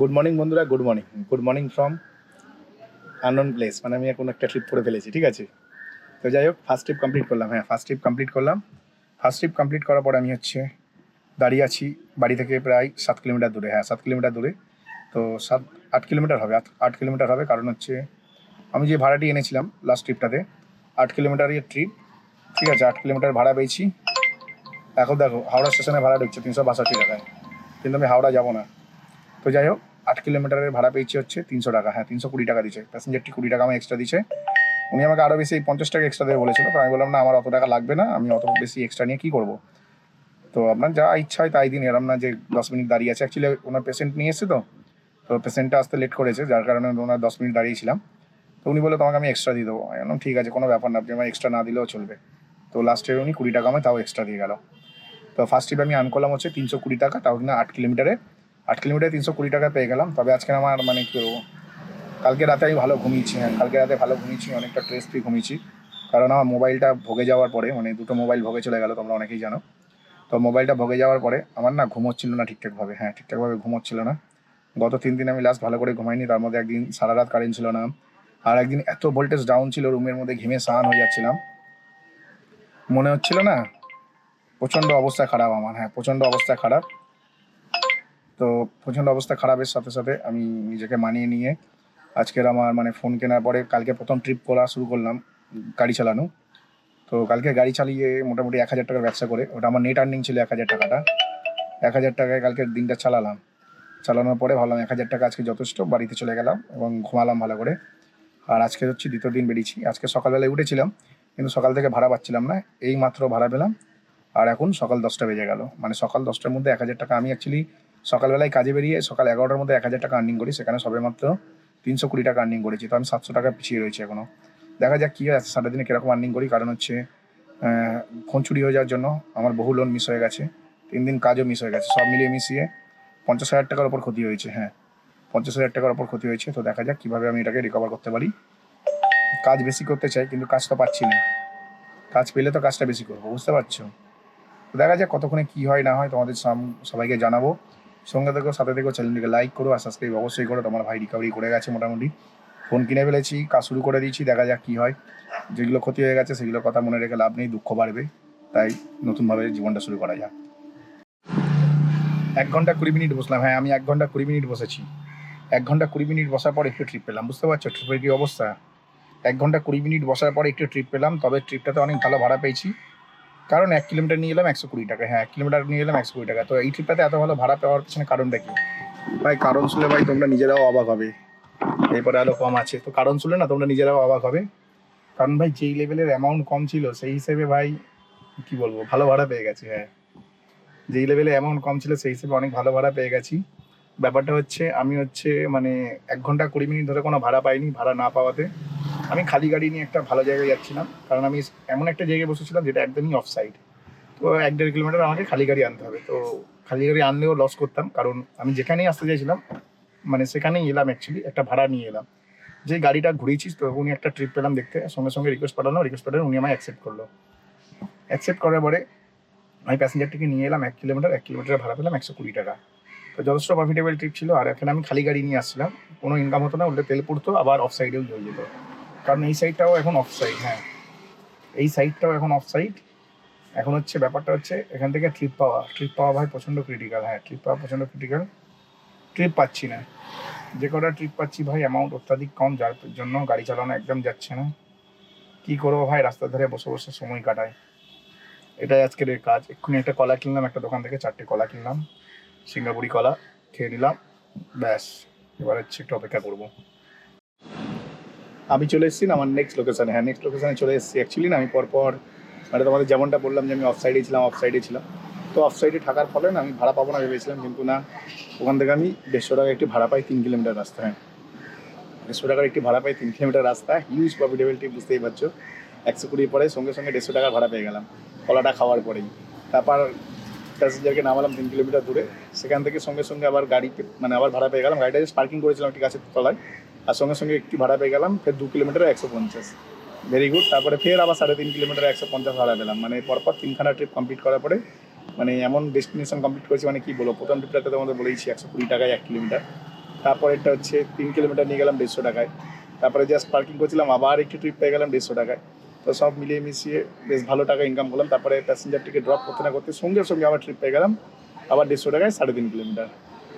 Good morning বন্ধুরা good morning good morning from unknown place মানে আমি এখন একটা ট্রিপ করে ফেলেছি, ঠিক আছে? তো যাই হোক ফার্স্ট ট্রিপ কমপ্লিট করলাম। হ্যাঁ ফার্স্ট ট্রিপ কমপ্লিট করলাম। ফার্স্ট ট্রিপ কমপ্লিট করার পর আমি হচ্ছে দাঁড়িয়ে আছি বাড়ি থেকে প্রায় সাত কিলোমিটার দূরে। হ্যাঁ সাত কিলোমিটার দূরে। তো সাত, আট কিলোমিটার হবে। আট কিলোমিটার হবে। কারণ হচ্ছে আমি যে ভাড়াটি এনেছিলাম লাস্ট ট্রিপটাতে আট কিলোমিটারের ট্রিপ ঠিক আছে, আট কিলোমিটার ভাড়া পেয়েছি। এখন দেখো, হাওড়া স্টেশনে ভাড়া ঢুকছে তিনশো বাষট্টি টাকায়। কিন্তু আমি হাওড়া যাব না। তো যাই হোক, আট কিলোমিটারের ভাড়া পেয়েছি হচ্ছে তিনশো টাকা। হ্যাঁ তিনশো কুড়ি টাকা দিচ্ছে। প্যাসেঞ্জারটি কুড়ি টাকা আমি এক্সট্রা দিচ্ছে। উনি আমাকে আরও বেশি পঞ্চাশ টাকা এক্সট্রা দেবে বলেছিল। তো আমি বললাম, না, আমার অত টাকা লাগবে না। আমি অত বেশি এক্সট্রা নিয়ে কী করব? তো আপনার যা ইচ্ছা হয় তাই দিন। এরম না যে দশ মিনিট দাঁড়িয়ে আছে। অ্যাকচুয়ালি ওনার পেশেন্ট নিয়ে এসেছে তো। তো পেশেন্টটা আসতে লেট করেছে, যার কারণে ওনার দশ মিনিট দাঁড়িয়েছিলাম। তো উনি বলে তোমাকে আমি এক্সট্রা দিয়ে দেবো। বললাম, ঠিক আছে, কোনো ব্যাপার না। আপনি আমার এক্সট্রা না দিলেও চলবে। তো লাস্টে উনি কুড়ি টাকা আমায় তাও এক্সট্রা দিয়ে গেল। তো ফার্স্ট ট্রিপ আমি আর্ন করলাম হচ্ছে তিনশো কুড়ি টাকা। তাও কিনা আট কিলোমিটারে। আট কিলোমিটারে তিনশো কুড়ি টাকা পেয়ে গেলাম। তবে আজকে আমার মানে কী কালকে রাতে আমি ভালো ঘুমিয়েছি হ্যাঁ কালকে রাতে ভালো ঘুমিয়েছি, অনেকটা স্ট্রেস ফ্রি ঘুমিয়েছি। কারণ আমার মোবাইলটা ভোগে যাওয়ার পরে মানে দুটো মোবাইল ভোগে চলে গেল, তোমরা অনেকেই জানো। তো মোবাইলটা ভোগে যাওয়ার পরে আমার না ঘুমোচ্ছিল না ঠিকঠাকভাবে হ্যাঁ ঠিকঠাকভাবে ঘুমোচ্ছিল না। গত তিন দিন আমি লাস্ট ভালো করে ঘুমাইনি, তার মধ্যে একদিন সারা রাত কারেন্ট ছিল না। আর একদিন এত ভোল্টেজ ডাউন ছিল রুমের মধ্যে ঘেমে স্নান হয়ে যাচ্ছিলাম। মনে হচ্ছিল না, প্রচণ্ড অবস্থা খারাপ আমার হ্যাঁ প্রচণ্ড অবস্থা খারাপ। তো প্রচণ্ড অবস্থা খারাপের সাথে সাথে আমি নিজেকে মানিয়ে নিয়ে আজকের আমার মানে ফোন কেনার পরে কালকে প্রথম ট্রিপ করা শুরু করলাম গাড়ি চালানো। তো কালকে গাড়ি চালিয়ে মোটামুটি এক হাজার টাকার ব্যবসা করে, ওটা আমার নেট আর্নিং ছিল এক হাজার টাকাটা। এক হাজার টাকায় কালকে দিনটা চালালাম। চালানোর পরে ভাবলাম এক হাজার টাকা আজকে যথেষ্ট, বাড়িতে চলে গেলাম এবং ঘুমালাম ভালো করে। আর আজকে হচ্ছে দ্বিতীয় দিন বেরিয়েছি। আজকে সকালবেলায় উঠেছিলাম, কিন্তু সকাল থেকে ভাড়া পাচ্ছিলাম না এই মাত্র ভাড়া পেলাম। আর এখন সকাল দশটা বেজে গেল। মানে সকাল দশটার মধ্যে এক হাজার টাকা আমি অ্যাকচুয়ালি সকালবেলায় কাজে বেরিয়ে সকাল এগারোটার মধ্যে এক হাজার টাকা আর্নিং করি, সেখানে সবে মাত্র তিনশো কুড়ি টাকা আর্নিং করেছি। তো আমি সাতশো টাকা পিছিয়ে রয়েছি এখনও দেখা যাক কী হয় সারা দিনে কীরকম আর্নিং করি, কারণ হচ্ছে ফোন চুরি হয়ে যাওয়ার জন্য আমার বহু লোন মিস হয়ে গেছে। তিন দিন কাজও মিস হয়ে গেছে, সব মিলিয়ে মিশিয়ে পঞ্চাশ হাজার টাকার ওপর ক্ষতি হয়েছে হ্যাঁ। পঞ্চাশ হাজার টাকার ওপর ক্ষতি হয়েছে, তো দেখা যাক কীভাবে আমি এটাকে রিকভার করতে পারি। কাজ বেশি করতে চাই, কিন্তু কাজ তো পাচ্ছি না। কাজ পেলে তো কাজটা বেশি করব, বুঝতে পারছ? দেখা যাক কতক্ষণে কী হয়, না হয় তোমাদের সবাইকে জানাব। সঙ্গে দেখো সাথে থেকেও চ্যানেলটিকে লাইক করো আর সাবস্ক্রাইব অবশ্যই করো। তোমার ভাই রিকভারি করে গেছে মোটামুটি। ফোন কিনে ফেলেছি, কাজ শুরু করে দিয়েছি, দেখা যাক কী হয়। যেগুলো ক্ষতি হয়ে গেছে সেগুলো কথা মনে রেখে লাভ নেই, দুঃখ বাড়বে। তাই নতুনভাবে জীবনটা শুরু করা যাক। এক ঘণ্টা কুড়ি মিনিট বসলাম। হ্যাঁ আমি এক ঘণ্টা কুড়ি মিনিট বসেছি। এক ঘণ্টা কুড়ি মিনিট বসার পর একটু ট্রিপ পেলাম। বুঝতে পারছ? ট্রিপের কি অবস্থা? এক ঘণ্টা কুড়ি মিনিট বসার পর একটু ট্রিপ পেলাম। তবে ট্রিপটাতে অনেক ভালো ভাড়া পেয়েছি। কারণ এক কিলোমিটার নিয়ে এলাম একশো কুড়ি টাকা। হ্যাঁ এক কিলোমিটার নিয়ে এলাম একশো কুড়ি টাকা। তো এই ট্রিপটাতে এত ভালো ভাড়া পাওয়ার পিছনে কারণটা কি? ভাই কারণ শুনে ভাই তোমরা নিজেরাও অবাক হবে। এরপরে আরও কম আছে। তো কারণ শুনলে না তোমরা নিজেরাও অবাক হবে। কারণ ভাই যেই লেভেলের অ্যামাউন্ট কম ছিল সেই হিসেবে ভাই কি বলব ভালো ভাড়া পেয়ে গেছি হ্যাঁ। যেই লেভেলে অ্যামাউন্ট কম ছিল সেই হিসেবে অনেক ভালো ভাড়া পেয়ে গেছি। ব্যাপারটা হচ্ছে আমি হচ্ছে মানে এক ঘণ্টা কুড়ি মিনিট ধরে কোনো ভাড়া পাইনি ভাড়া না পাওয়াতে। আমি খালি গাড়ি নিয়ে একটা ভালো জায়গায় যাচ্ছিলাম, কারণ আমি এমন একটা জায়গায় বসেছিলাম যেটা একদমই অফ সাইড তো এক দেড় কিলোমিটার আমাকে খালি গাড়ি আনতে হবে। তো খালি গাড়ি আনলেও লস করতাম, কারণ আমি যেখানেই আসতে চাইছিলাম মানে সেখানেই এলাম অ্যাকচুয়ালি একটা ভাড়া নিয়ে এলাম। যে গাড়িটা ঘুরিয়েছিস তো উনি একটা ট্রিপ পেলাম দেখতে, সঙ্গে সঙ্গে রিকোয়েস্ট পাঠালো রিকোয়েস্ট পাঠালো উনি আমায় অ্যাকসেপ্ট করল। অ্যাকসেপ্ট করার পরে আমি প্যাসেঞ্জারটিকে নিয়ে এলাম এক কিলোমিটার এক কিলোমিটার ভাড়া পেলাম একশো কুড়ি টাকা। তো যথেষ্ট প্রফিটেবল ট্রিপ ছিল, আর এখানে আমি খালি গাড়ি নিয়ে আসছিলাম, কোনো ইনকাম হতো না, উল্টে তেল পড়তো, আবার অফ সাইডেও হয়ে যেত। কারণ এই সাইডটাও এখন অফ সাইড হ্যাঁ। এই সাইডটাও এখন অফ সাইড এখন হচ্ছে ব্যাপারটা হচ্ছে এখান থেকে ট্রিপ পাওয়া। ট্রিপ পাওয়া ভাই প্রচণ্ড ক্রিটিক্যাল হ্যাঁ। ট্রিপ পাওয়া প্রচণ্ড ক্রিটিক্যাল ট্রিপ পাচ্ছি না। যে কটা ট্রিপ পাচ্ছি ভাই অ্যামাউন্ট অত্যাধিক কম, যার জন্য গাড়ি চালানো একদম যাচ্ছে না। কি করব ভাই রাস্তার ধারে বসে বসে সময় কাটায় এটাই আজকের কাজ। এক্ষুনি একটা কলা কিনলাম, একটা দোকান থেকে চারটে কলা কিনলাম। সিঙ্গাপুরি কলা খেয়ে নিলাম। ব্যাস, এবার হচ্ছে একটু অপেক্ষা করব। আমি চলে এসেছি আমার নেক্সট লোকেশানে হ্যাঁ নেক্সট লোকেশানে চলে এসেছি অ্যাকচুয়ালি না, আমি পরপর মানে তোমাদের যেমনটা বললাম যে আমি অফ সাইডে ছিলাম অফ সাইডে ছিলাম। তো অফ সাইডে থাকার ফলে না, আমি ভাড়া পাবো না ভেবেছিলাম, কিন্তু না, ওখান থেকে আমি দেড়শো টাকা একটি ভাড়া পাই তিন কিলোমিটার রাস্তা হ্যাঁ। দেড়শো টাকার একটি ভাড়া পাই তিন কিলোমিটার রাস্তা হিউজ প্রফিটেবিলিটি বুঝতেই পারছ। একশো কুড়ি পরে সঙ্গে সঙ্গে দেড়শো টাকার ভাড়া পেয়ে গেলাম, কলাটা খাওয়ার পরেই। তারপর প্যাসেঞ্জারকে নামালাম তিন কিলোমিটার দূরে, সেখান থেকে সঙ্গে সঙ্গে আবার গাড়ি মানে আবার ভাড়া পেয়ে গেলাম, গাড়িটা জাস্ট পার্কিং করেছিলাম একটি গাছের তলায়। আর সঙ্গে সঙ্গে একটি ভাড়া পেয়ে গেলাম, ফের দু কিলোমিটার একশো পঞ্চাশ। ভেরি গুড তারপরে ফের আবার সাড়ে তিন কিলোমিটার একশো পঞ্চাশ ভাড়া পেলাম। মানে পরপর তিনখানা ট্রিপ কমপ্লিট করার পরে মানে এমন ডেস্টিনেশন কমপ্লিট করেছি মানে কি বলব, প্রথম ট্রিপটাতে তোমাদের বলেছি একশো কুড়ি টাকায় এক কিলোমিটার। তারপরে এটা হচ্ছে তিন কিলোমিটার নিয়ে গেলাম দেড়শো টাকায়। তারপরে জাস্ট পার্কিং করছিলাম, আবার একটু ট্রিপ পেয়ে গেলাম দেড়শো টাকায়। তো সব মিলিয়ে মিশিয়ে বেশ ভালো টাকা ইনকাম করলাম। তারপরে প্যাসেঞ্জারটিকে ড্রপ করতে না করতে সঙ্গে সঙ্গে আবার ট্রিপ পেয়ে গেলাম, আবার দেড়শো টাকায় সাড়ে তিন কিলোমিটার।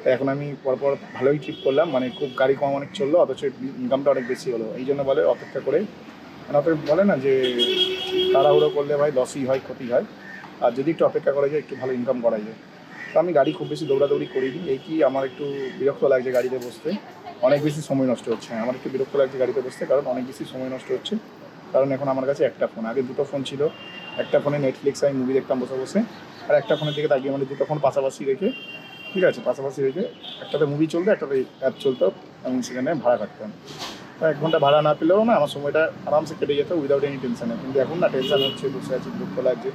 তো এখন আমি পরপর ভালোই ট্রিপ করলাম মানে খুব গাড়ি কম অনেক চলল, অথচ ইনকামটা অনেক বেশি হলো। এই জন্য বলে অপেক্ষা করে। মানে অত বলে না যে, তাড়াহুড়ো করলে ভাই লসই হয়, ক্ষতি হয়। আর যদি একটু অপেক্ষা করা যায়, একটু ভালো ইনকাম করা যায়। তো আমি গাড়ি খুব বেশি দৌড়াদৌড়ি করিনি, এই কি আমার একটু বিরক্ত লাগছে গাড়িতে বসতে। অনেক বেশি সময় নষ্ট হচ্ছে, আমার একটু বিরক্ত লাগছে গাড়িতে বসতে, কারণ অনেক বেশি সময় নষ্ট হচ্ছে। কারণ এখন আমার কাছে একটা ফোন আগে দুটো ফোন ছিল। একটা ফোনে নেটফ্লিক্স আমি মুভি দেখতাম বসে বসে, আর একটা ফোনের দিকে তাকিয়ে মানে দুটো ফোন পাশাপাশি রেখে ঠিক আছে, পাশাপাশি রেখে একটাতে মুভি চলতো একটাতে অ্যাপ চলতো আমি সেখানে ভাড়া কাটতাম এক ঘণ্টা ভাড়া না পেলেও না, আমার সময়টা আরামসে কেটে যেত উইদাউট এনি টেনশনে কিন্তু এখন না টেনশন হচ্ছে, বসে আছে, দুঃখ লাগছে।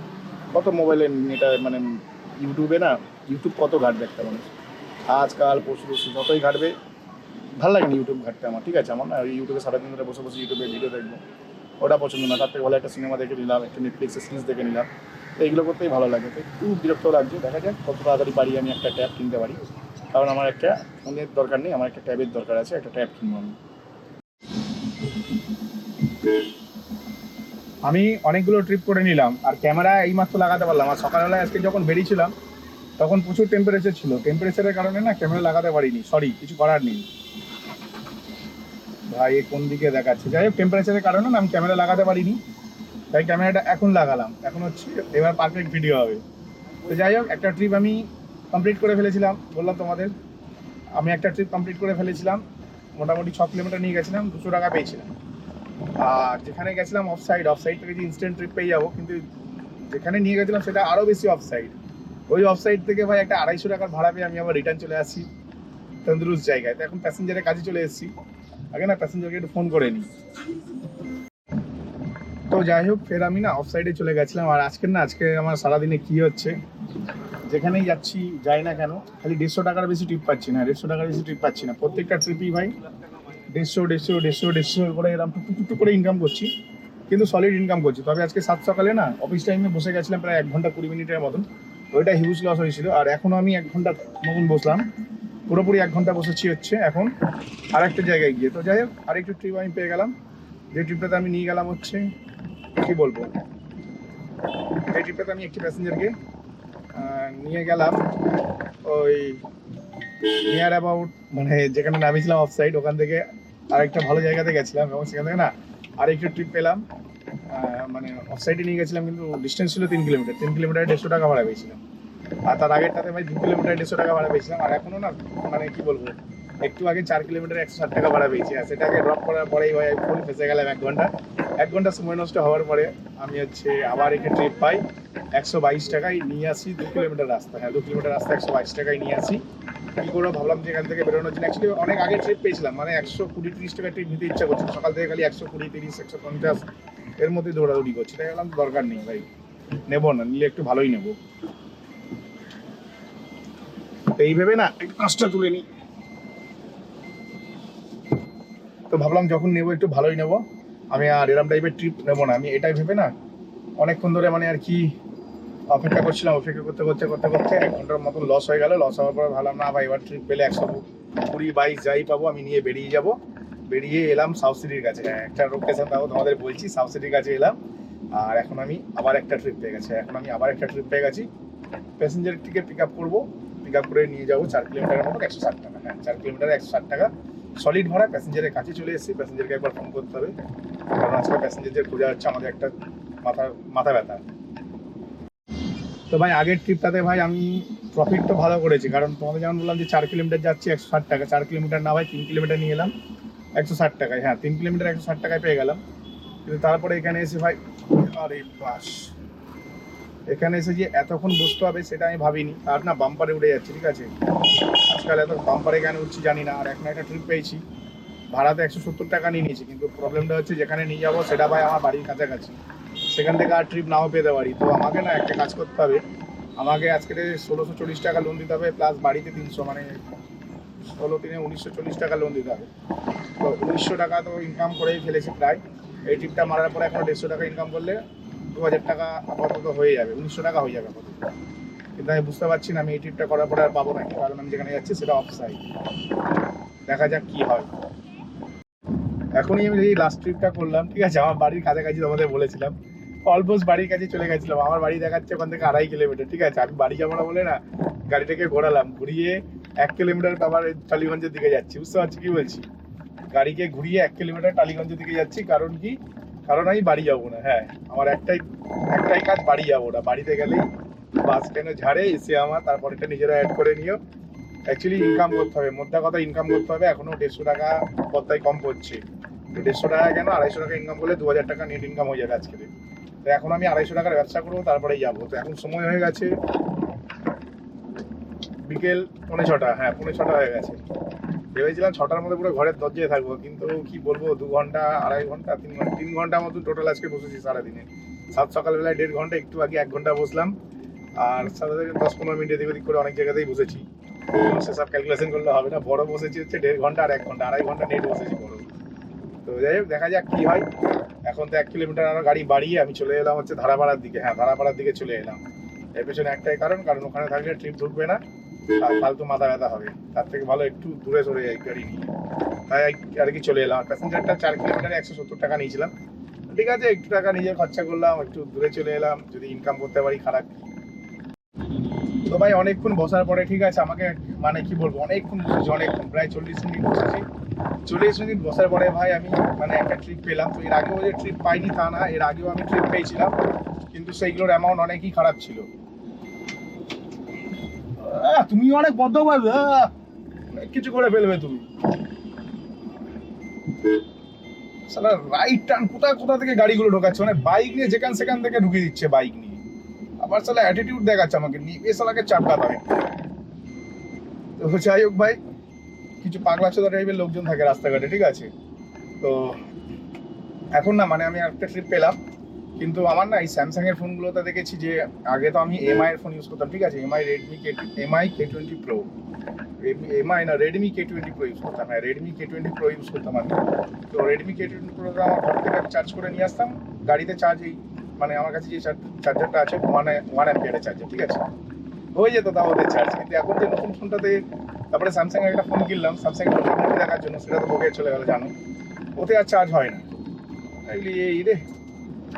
কত মোবাইলে এটা মানে ইউটিউবে না ইউটিউব কত ঘাটবে একটা মানুষ? আজকাল পশু পশু যতই ঘাটবে, ভালো লাগে না ইউটিউব ঘাটতে আমার, ঠিক আছে? আমার না ইউটিউবে সারাদিন ধরে বসে বসে ইউটিউবে ভিডিও দেখব। ওটা পছন্দ না, তার থেকে ভালো একটা সিনেমা দেখে নিলাম, একটা নেটফ্লিক্সে সিরিজ দেখে নিলাম। তো এইগুলো করতেই ভালো লাগে। তো একটু বিরক্ত লাগছে, দেখা যাক কত তাড়াতাড়ি পারি আমি একটা ট্যাব কিনতে পারি। কারণ আমার একটা ফোনের দরকার নেই, আমার একটা ট্যাবের দরকার আছে, একটা ট্যাব কিনবো আমি। আমি অনেকগুলো ট্রিপ করে নিলাম, আর ক্যামেরা এইমাত্র লাগাতে পারলাম। আর সকালবেলায় আজকে যখন বেরিয়েছিলাম, তখন প্রচুর টেম্পারেচার ছিল। টেম্পারেচারের কারণে না ক্যামেরা লাগাতে পারিনি। সরি কিছু করার নেই। ভাই কোন দিকে দেখাচ্ছে? যাই হোক টেম্পারেচারের কারণে না আমি ক্যামেরা লাগাতে পারিনি। তাই ক্যামেরাটা এখন লাগালাম। এখন হচ্ছে এবার পারফেক্ট ভিডিও হবে। তো যাই হোক, একটা ট্রিপ আমি কমপ্লিট করে ফেলেছিলাম, বললাম তোমাদের। আমি একটা ট্রিপ কমপ্লিট করে ফেলেছিলাম। মোটামুটি ছ কিলোমিটার নিয়ে গেছিলাম, দুশো টাকা পেয়েছিলাম। আর যেখানে গেছিলাম অফ সাইড অফ সাইড থেকে ইনস্ট্যান্ট ট্রিপ পেয়ে যাব, কিন্তু যেখানে নিয়ে গেছিলাম সেটা আরও বেশি অফ সাইড ওই অফ সাইড থেকে ভাই একটা আড়াইশো টাকার ভাড়া পেয়ে আমি আবার রিটার্ন চলে আসি তন্দুরুস্ত জায়গায়। তো এখন প্যাসেঞ্জারের কাজে চলে এসেছি। আগে না প্যাসেঞ্জারকে একটু ফোন করে নিই। তো যাই হোক, ফের আমি না অফ সাইডে চলে গেছিলাম। আর আজকের না, আজকে আমার সারাদিনে কি হচ্ছে? যেখানেই যাচ্ছি, যাই না কেন, খালি দেড়শো টাকার বেশি ট্রিপ পাচ্ছি না, দেড়শো টাকার বেশি ট্রিপ পাচ্ছি না। প্রত্যেকটা ট্রিপই ভাই, দেড়শো দেড়শো দেড়শো দেড়শো করে এরকম টুকটু টুকটু করে ইনকাম করছি। কিন্তু সলিড ইনকাম করছি। তবে আজকে সাত সকালে না অফিস টাইমে বসে গেছিলাম প্রায় এক ঘণ্টা কুড়ি মিনিটের মতন। ওইটা হিউজ লস হয়েছিল। আর এখনও আমি এক ঘণ্টা মতন বসলাম। পুরোপুরি এক ঘণ্টা বসেছি হচ্ছে এখন। আর একটা জায়গায় গিয়ে। তো যাই হোক, আরেকটু ট্রিপ আমি পেয়ে গেলাম। যে ট্রিপটাতে আমি নিয়ে গেলাম হচ্ছে কি বলব? এই ট্রিপটাতে আমি একটি প্যাসেঞ্জারকে নিয়ে গেলাম ওই নিয়ার অ্যাবাউট মানে যেখানে নামিয়েছিলাম অফ সাইড ওখান থেকে আরেকটা ভালো জায়গাতে গেছিলাম এবং সেখান থেকে না আরেকটু ট্রিপ পেলাম। মানে অফ সাইডে নিয়ে গেছিলাম কিন্তু ডিস্টেন্স ছিল তিন কিলোমিটার তিন কিলোমিটার দেড়শো টাকা ভাড়া পেয়েছিলাম। আর তার আগেরটাতে ভাই দু কিলোমিটার দেড়শো টাকা ভাড়া পেয়েছিলাম, আর এখনও না মানে কি বলব, একটু আগে চার কিলোমিটার একশো ষাট টাকা ভাড়া পেয়েছি, আর সেটাকে ড্রপ করার পরেই ভাই ফুল ফেসে গেলাম এক ঘণ্টা। এক ঘণ্টা সময় নষ্ট হওয়ার পরে আমি হচ্ছে আবার এখানে ট্রিপ পাই। একশো বাইশ টাকায় নিয়ে আসি, দু কিলোমিটার রাস্তা। হ্যাঁ দু কিলোমিটার রাস্তা একশো বাইশ টাকায় নিয়ে আসি। কি করে ভাবলাম যে এখান থেকে বেরোনোর জন্য অ্যাকচুয়ালি অনেক আগে ট্রিপ পেয়েছিলাম মানে একশো কুড়ি তিরিশ টাকা ট্রিপ নিতে ইচ্ছা করছে সকাল থেকে খালি একশো কুড়ি তিরিশ, একশো পঞ্চাশ এর মধ্যে দৌড়াদৌড়ি করছি। তাই বললাম দরকার নেই ভাই, নেব না, নিলে একটু ভালোই নেব। তো এই ভেবে না, একটু কাজটা তুলে নিই। তো ভাবলাম যখন নেব একটু ভালোই নেব। আমি আর এরম টাইপের ট্রিপ নেব না। আমি এটাই ভেবে না, অনেকক্ষণ ধরে মানে আর কি অপেক্ষা করছিলাম, অপেক্ষা করতে করতে করতে করতে এক ঘণ্টার মতন লস হয়ে গেল। লস হওয়ার পর ভাবলাম, না ভাই, এবার ট্রিপ পেলে একশো কুড়ি বাইশ যাই পাবো, আমি নিয়ে বেরিয়ে যাব। বেরিয়ে এলাম সাউথ সিটির কাছে। হ্যাঁ একটা লোকেশন তাও তোমাদের বলছি সাউথ সিটির কাছে এলাম। আর এখন আমি আবার একটা ট্রিপ পেয়ে গেছি। এখন আমি আবার একটা ট্রিপ পেয়ে গেছি। প্যাসেঞ্জারটিকে পিক আপ করব। পিক আপ করে নিয়ে যাব চার কিলোমিটারের মতো একশো ষাট টাকা। হ্যাঁ চার কিলোমিটার একশো ষাট টাকা। সলিড ভাড়া প্যাসেঞ্জারের কাছে চলে এসেছি প্যাসেঞ্জারকে একবার ফোন করতে হবে। কারণ আজকে প্যাসেঞ্জারদের খোঁজা হচ্ছে আমাদের একটা মাথা মাথা ব্যথা। তো ভাই, আগের ট্রিপটাতে ভাই, আমি প্রফিট তো ভালো করেছি, কারণ তোমাদের যেমন বললাম যে চার কিলোমিটার যাচ্ছি একশো ষাট টাকা। চার কিলোমিটার না ভাই, তিন কিলোমিটার নিয়ে এলাম, একশো ষাট টাকায়। হ্যাঁ তিন কিলোমিটার একশো ষাট টাকায় পেয়ে গেলাম। কিন্তু তারপরে এখানে এসে ভাই, আরে বাস। এখানে এসে যে এতক্ষণ বসতে হবে, সেটা আমি ভাবিনি। আর না বাম্পারে উঠে যাচ্ছে, ঠিক আছে? আজকাল এত বাম্পারে কেন উঠছি জানি না। আর এখন একটা ট্রিপ পেয়েছি। ভাড়াতে একশো সত্তর টাকা নিয়ে নিয়েছি, কিন্তু প্রবলেমটা হচ্ছে যেখানে নিয়ে যাব, সেটা ভাই আমার বাড়ির কাছাকাছি। সেখান থেকে আর ট্রিপ নাও পেতে পারি। তো আমাকে না একটা কাজ করতে হবে। আমাকে আজকে ষোলোশো চল্লিশ টাকা লোন দিতে হবে প্লাস বাড়িতে তিনশো মানে ষোলো তিনে উনিশশো চল্লিশ টাকা লোন দিতে হবে। তো উনিশশো টাকা তো ইনকাম করেই ফেলেছি প্রায়। এই ট্রিপটা মারার পরে এখন দেড়শো টাকা ইনকাম করলে দু হাজার টাকা আপাতত হয়ে যাবে, উনিশশো টাকা হয়ে যাবে আপাতত। কিন্তু আমি বুঝতে পারছি না, আমি এই ট্রিপটা করার পরে আর পাবো নাকি কারণ আমি যেখানে যাচ্ছি সেটা অফ সাইড দেখা যাক কি হয়। এখনই আমি এই লাস্ট ট্রিপটা করলাম, ঠিক আছে, আমার বাড়ির কাছাকাছি তোমাদের বলেছিলাম। অলমোস্ট বাড়ির কাছে চলে গেছিলাম, আমার বাড়ি দেখাচ্ছে ওখান থেকে আড়াই কিলোমিটার, ঠিক আছে, আমি বাড়ি যাব না বলে না, গাড়িটাকে ঘোরালাম, ঘুরিয়ে এক কিলোমিটার আবার টালিগঞ্জের দিকে যাচ্ছি, বুঝতে পারছি কি বলছি? গাড়িকে ঘুরিয়ে এক কিলোমিটার টালিগঞ্জের দিকে যাচ্ছি, কারণ কি? কারণ আমি বাড়ি যাব না হ্যাঁ আমার একটাই একটাই কাজ বাড়ি যাব না, বাড়িতে গেলেই বাস স্ট্যান্ডে ঝাড়ে, এসে আমার তারপরেটা নিজেরা অ্যাড করে নিও। অ্যাকচুয়ালি ইনকাম করতে হবে, মোদ্দা কথা ইনকাম করতে হবে, এখনও দেড়শো টাকা পত্তায় কম পড়ছে। দেড়শো টাকা কেন? আড়াইশো টাকা ইনকাম করলে দু হাজার টাকা নেট ইনকাম হয়ে যাবে আজকে। তো এখন আমি আড়াইশো টাকার ব্যবসা করব, তারপরেই যাব। তো এখন সময় হয়ে গেছে। বিকেল পৌনে ছটা হ্যাঁ পৌনে ছটা হয়ে গেছে। ভেবেছিলাম ছটার মধ্যে পুরো ঘরের দরজায় থাকব, কিন্তু কি বলব, দু ঘণ্টা, আড়াই ঘণ্টা, তিন ঘণ্টা তিন ঘণ্টা মতো টোটাল আজকে বসেছি সারাদিনে। সাত সকালবেলায় দেড় ঘণ্টা, একটু আগে এক ঘণ্টা বসলাম। আর সাথে দশ পনেরো মিনিট এদিক ওদিক করে অনেক জায়গাতেই বসেছি। তো সেসব ক্যালকুলেশন করলে হবে না। বড় বসেছি হচ্ছে দেড় ঘণ্টা আর এক ঘণ্টা, আড়াই ঘণ্টা নেট বসেছি বড়। তো যাই হোক, দেখা যাক কি হয়। এখন তো এক কিলোমিটার আরও গাড়ি বাড়িয়ে আমি চলে এলাম হচ্ছে ধারাপাড়ার দিকে। হ্যাঁ ধারাপাড়ার দিকে চলে এলাম। এর পেছনে একটাই কারণ কারণ ওখানে থাকলে ট্রিপ ঢুকবে না। আর ফালতু মাথা ব্যথা হবে। তার থেকে ভালো একটু দূরে সরে যাই গাড়ি নিয়ে। তাই আর কি চলে এলাম। প্যাসেঞ্জারটা চার কিলোমিটারে একশো সত্তর টাকা নিয়েছিলাম। ঠিক আছে, একটু টাকা নিজের খরচা করলাম, একটু দূরে চলে এলাম। যদি ইনকাম করতে পারি, খারাপ। তো ভাই অনেকক্ষণ বসার পরে, ঠিক আছে, আমাকে মানে কি বলব, অনেকক্ষণ বসেছি, অনেকক্ষণ, প্রায় চল্লিশ মিনিট বসেছি। চল্লিশ মিনিট বসার পরে ভাই আমি মানে একটা ট্রিপ পেলাম। তো এর আগেও যে ট্রিপ পাইনি তা না, এর আগেও আমি ট্রিপ পেয়েছিলাম। কিন্তু সেইগুলোর অ্যামাউন্ট অনেকই খারাপ ছিল। তুমি অনেক বদ্ধ পারবে কিছু করে ফেলবে তুমি। রাইট টার্ন কোথায়, কোথা থেকে গাড়িগুলো ঢোকাচ্ছে? মানে বাইক নিয়ে যেখান সেখান থেকে ঢুকিয়ে দিচ্ছে বাইক নিয়ে। আবার সালা অ্যাটিটিউড দেখাচ্ছে আমাকে। নিয়ে সালাকে চাপকা হবে তো যাই হোক ভাই, কিছু পাগলা চোদা টাইপের লোকজন থাকে রাস্তাঘাটে, ঠিক আছে? তো এখন না মানে আমি একটা ট্রিপ পেলাম। কিন্তু আমার না এই স্যামসাং এর ফোনগুলোতে দেখেছি যে, আগে তো আমি এমআই এর ফোন ইউজ করতাম, ঠিক আছে? MI Redmi K MI K twenty pro MI না Redmi K twenty pro use করতাম। হ্যাঁ Redmi K twenty pro use করতাম আমি তো রেডমি কে টোয়েন্টি প্রোটা আমার ঘর থেকে চার্জ করে নিয়ে আসতাম। গাড়িতে চার্জ এই মানে আমার কাছে যে চার্জারটা আছে ওয়ান ওয়ান অ্যাম্পিয়ারের চার্জার ঠিক আছে? হয়ে যেত তাও ওদের চার্জ কিন্তু এখন যে নতুন ফোনটাতে তারপরে স্যামসাং একটা ফোন কিনলাম স্যামসাং ফোন দেখার জন্য, সেটা তো বকে চলে গেল, জানো? ওতে আর চার্জ হয় না। এই রে,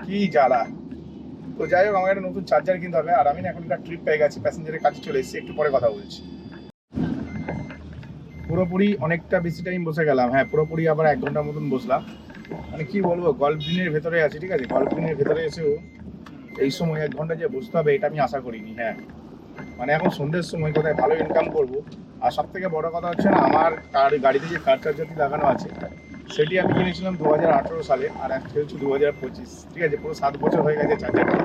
কি জ্বালা? তো যাই হোক আমার একটা নতুন চার্জার কিনতে হবে, আর আমি না এখন একটা ট্রিপ পেয়ে গেছি প্যাসেঞ্জারের কাছে চলে এসেছি, একটু পরে কথা বলছি। পুরোপুরি অনেকটা বেশি টাইম বসে গেলাম হ্যাঁ পুরোপুরি আবার এক ঘণ্টার মতন বসলাম। মানে কি বলব গল্ফ দিনের ভেতরে আছি, ঠিক আছে? গল্ফ দিনের ভেতরে এসেও এই সময় এক ঘণ্টা যে বসতে হবে, এটা আমি আশা করিনি হ্যাঁ। মানে এখন সন্ধ্যের সময় কোথায় ভালো ইনকাম করব। আর সব থেকে বড় কথা হচ্ছে না, আমার কার, গাড়িতে যে কার চার্জারটি লাগানো আছে, সেটি আমি কিনেছিলাম দু হাজার আঠেরো সালে, আর আজকে হচ্ছে দু হাজার পঁচিশ, ঠিক আছে? পুরো সাত বছর হয়ে গেছে চার্জারটি।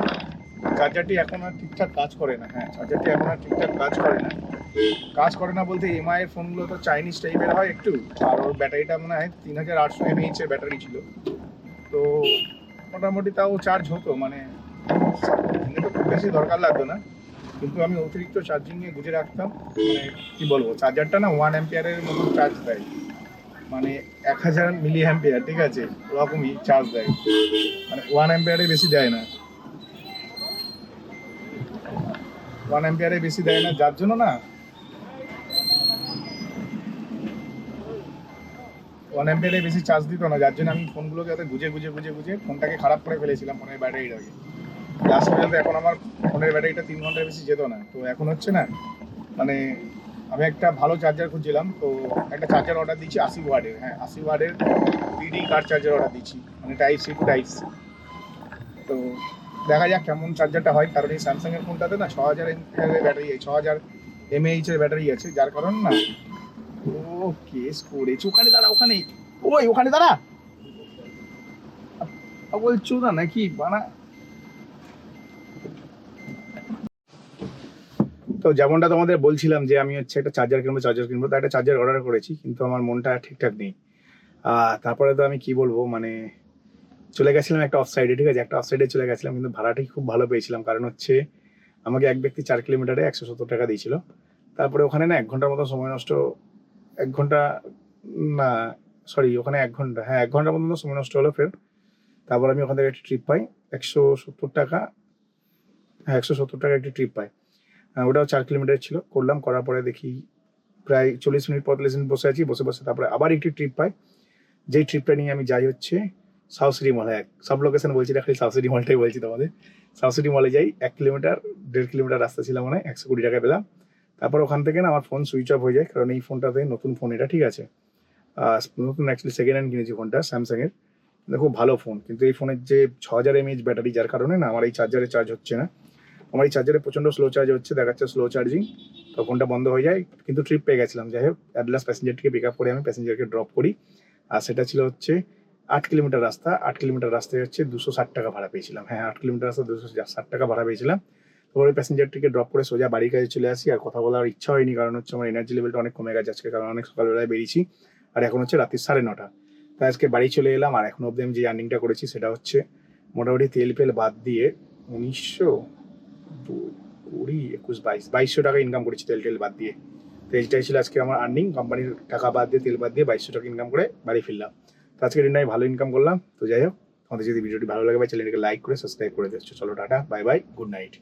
চার্জারটি এখন আর ঠিকঠাক কাজ করে না হ্যাঁ চার্জারটি এখন আর ঠিকঠাক কাজ করে না। কাজ করে না বলতে এমআই এর ফোনগুলো তো চাইনিজ টাইপের হয় একটু, আর ওর ব্যাটারিটা মনে হয় তিন হাজার আটশো এমএইচ এর ব্যাটারি ছিল। তো মোটামুটি তাও চার্জ হতো মানে তো খুব বেশি দরকার লাগতো না। কিন্তু আমি অতিরিক্ত চার্জিং নিয়ে গুজে রাখতাম মানে কী বলব চার্জারটা না ওয়ান অ্যাম্পিয়ারের মতো চার্জ দেয়। মানে এক হাজার মিলি অ্যাম্পিয়ার ঠিক আছে, ওরকমই চার্জ দেয়। মানে ওয়ান অ্যাম্পিয়ারে বেশি দেয় না। ওয়ান এম্পিয়ারে বেশি দেয় না, যার জন্য না ওয়ান এম্পিয়ারে বেশি চার্জ দিত না, যার জন্য আমি ফোনগুলোকে যাতে গুজে গুজে গুজে গুজে ফোনটাকে খারাপ করে ফেলেছিলাম ফোনের ব্যাটারিটাকে লাস্ট পর্যন্ত এখন আমার ফোনের ব্যাটারিটা তিন ঘণ্টার বেশি যেত না। তো এখন হচ্ছে না মানে আমি একটা ভালো চার্জার খুঁজছিলাম, তো একটা চার্জার অর্ডার দিচ্ছি আশি ওয়ার্ডের হ্যাঁ আশি ওয়ার্ডের পিডি কার চার্জার অর্ডার দিচ্ছি মানে type C to type C তো দেখা যাক কেমন চার্জারটা হয়, কারণ এই স্যামসাং এর ফোনটাতে না ছ হাজার ব্যাটারি ছ হাজার এমএইচ এর ব্যাটারি আছে, যার কারণ না ও কেস ওখানে দাঁড়া, ওখানে ওই ওখানে দাঁড়া। বলছো না নাকি, বানা। তো যেমনটা তোমাদের বলছিলাম যে আমি হচ্ছে একটা চার্জার কিনবো চার্জার কিনবো, তো একটা চার্জার অর্ডার করেছি, কিন্তু আমার মনটা ঠিকঠাক নেই। তারপরে তো আমি কি বলব মানে চলে গেছিলাম একটা অফ সাইডে ঠিক আছে? একটা অফ সাইডে চলে গেছিলাম কিন্তু ভাড়াটাই খুব ভালো পেয়েছিলাম। কারণ হচ্ছে আমাকে এক ব্যক্তি চার কিলোমিটারে একশো সত্তর টাকা দিয়েছিল। তারপরে ওখানে না এক ঘণ্টার মতো সময় নষ্ট এক ঘণ্টা না সরি ওখানে এক ঘণ্টা হ্যাঁ এক ঘণ্টার মতো সময় নষ্ট হলো ফের। তারপর আমি ওখান থেকে একটা ট্রিপ পাই একশো সত্তর টাকা হ্যাঁ একশো সত্তর টাকা একটি ট্রিপ পাই। আহ, ওটাও চার কিলোমিটার ছিল। করলাম করার পরে দেখি প্রায় চল্লিশ মিনিট পঁয়তাল্লিশ মিনিট বসে আছি বসে বসে তারপরে আবার একটি ট্রিপ পাই। যেই ট্রিপটা নিয়ে আমি যাই হচ্ছে সাউথ সিটি মলে এক সব লোকেশন বলছি না, খালি সাউথ সিটি মলটাই বলছি তোমাদের। সাউথ সিটি মলে যাই, এক কিলোমিটার, দেড় কিলোমিটার রাস্তা ছিল মানে একশো কুড়ি টাকা পেলাম। তারপর ওখান থেকে না আমার ফোন সুইচ অফ হয়ে যায়, কারণ এই ফোনটাতে নতুন ফোন এটা, ঠিক আছে? নতুন অ্যাকচুয়ালি সেকেন্ড হ্যান্ড কিনেছি ফোনটা স্যামসাংয়ের খুব ভালো ফোন কিন্তু এই ফোনের যে ছ হাজার এমএইচ ব্যাটারি, যার কারণে না আমার এই চার্জারে চার্জ হচ্ছে না। আমার এই চার্জারে প্রচণ্ড স্লো চার্জ হচ্ছে, দেখাচ্ছে স্লো চার্জিং তো ফোনটা বন্ধ হয়ে যায়, কিন্তু ট্রিপ পেয়ে গেছিলাম। যাই হোক অ্যাডলাস প্যাসেঞ্জারটিকে পিক আপ করে আমি প্যাসেঞ্জারকে ড্রপ করি। আর সেটা ছিল হচ্ছে আট কিলোমিটার রাস্তা, আট কিলোমিটার রাস্তায় হচ্ছে দুশো ষাট টাকা ভাড়া পেয়েছিলাম। হ্যাঁ আট কিলোমিটার রাস্তা, দুশো ষাট টাকা ভাড়া পেয়েছিলাম। তারপরে প্যাসেঞ্জারটিকে ড্রপ করে সোজা বাড়ির কাছে চলে আসি। আর কথা বলার ইচ্ছা হয়নি, কারণ হচ্ছে আমার এনার্জি লেভেলটা অনেক কমে গেছে আজকে, কারণ অনেক সকালবেলায় বেরিয়েছি। আর এখন হচ্ছে রাত্রি সাড়ে নটা। তাই আজকে বাড়ি চলে এলাম, আর এখন অব্দি আমি যে আর্নিংটা করেছি সেটা হচ্ছে মোটামুটি তেল ফেল বাদ দিয়ে উনিশশো কুড়ি, একুশ, বাইশ, বাইশশো টাকা ইনকাম করেছি তেল টেল বাদ দিয়ে। তো ছিল আজকে আমার আর্নিং কোম্পানির টাকা বাদ দিয়ে, তেল বাদ দিয়ে বাইশশো টাকা ইনকাম করে বাড়ি ফিরলাম। তো আজকে দিনটা আমি ভালো ইনকাম করলাম। তো যাই হোক, তোমাদের যদি ভিডিওটি ভালো লাগে বা চ্যানেলটিকে লাইক করে সাবস্ক্রাইব করে দিচ্ছ চলো, tata bye bye good night